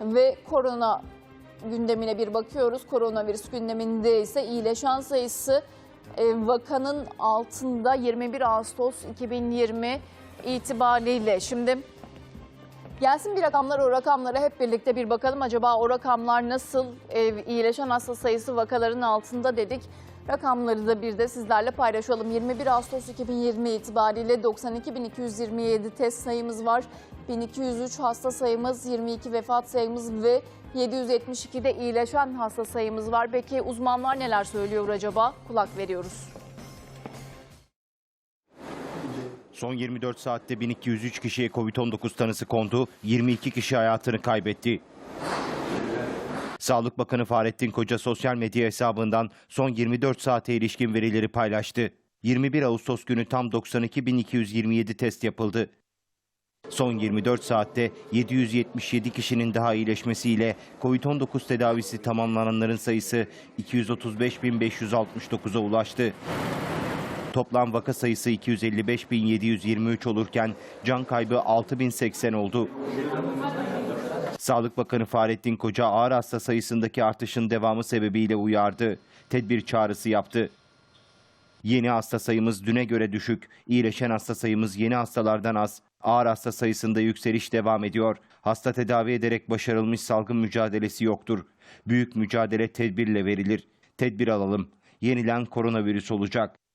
ve korona gündemine bir bakıyoruz. Koronavirüs gündeminde ise iyileşen sayısı e, vakanın altında 21 Ağustos 2020 itibariyle. Şimdi gelsin bir rakamlar o rakamlara hep birlikte bir bakalım. Acaba o rakamlar nasıl e, iyileşen hasta sayısı vakaların altında dedik. Rakamları da bir de sizlerle paylaşalım. 21 Ağustos 2020 itibariyle 92.227 test sayımız var. 1203 hasta sayımız, 22 vefat sayımız ve 772'de iyileşen hasta sayımız var. Peki uzmanlar neler söylüyor acaba? Kulak veriyoruz. Son 24 saatte 1203 kişiye Covid-19 tanısı kondu, 22 kişi hayatını kaybetti. Sağlık Bakanı Fahrettin Koca sosyal medya hesabından son 24 saate ilişkin verileri paylaştı. 21 Ağustos günü tam 92.227 test yapıldı. Son 24 saatte 777 kişinin daha iyileşmesiyle Covid-19 tedavisi tamamlananların sayısı 235.569'a ulaştı. Toplam vaka sayısı 255.723 olurken can kaybı 6.080 oldu. Sağlık Bakanı Fahrettin Koca ağır hasta sayısındaki artışın devamı sebebiyle uyardı. Tedbir çağrısı yaptı. Yeni hasta sayımız düne göre düşük. İyileşen hasta sayımız yeni hastalardan az. Ağır hasta sayısında yükseliş devam ediyor. Hasta tedavi ederek başarılmış salgın mücadelesi yoktur. Büyük mücadele tedbirle verilir. Tedbir alalım. Yenilen koronavirüs olacak.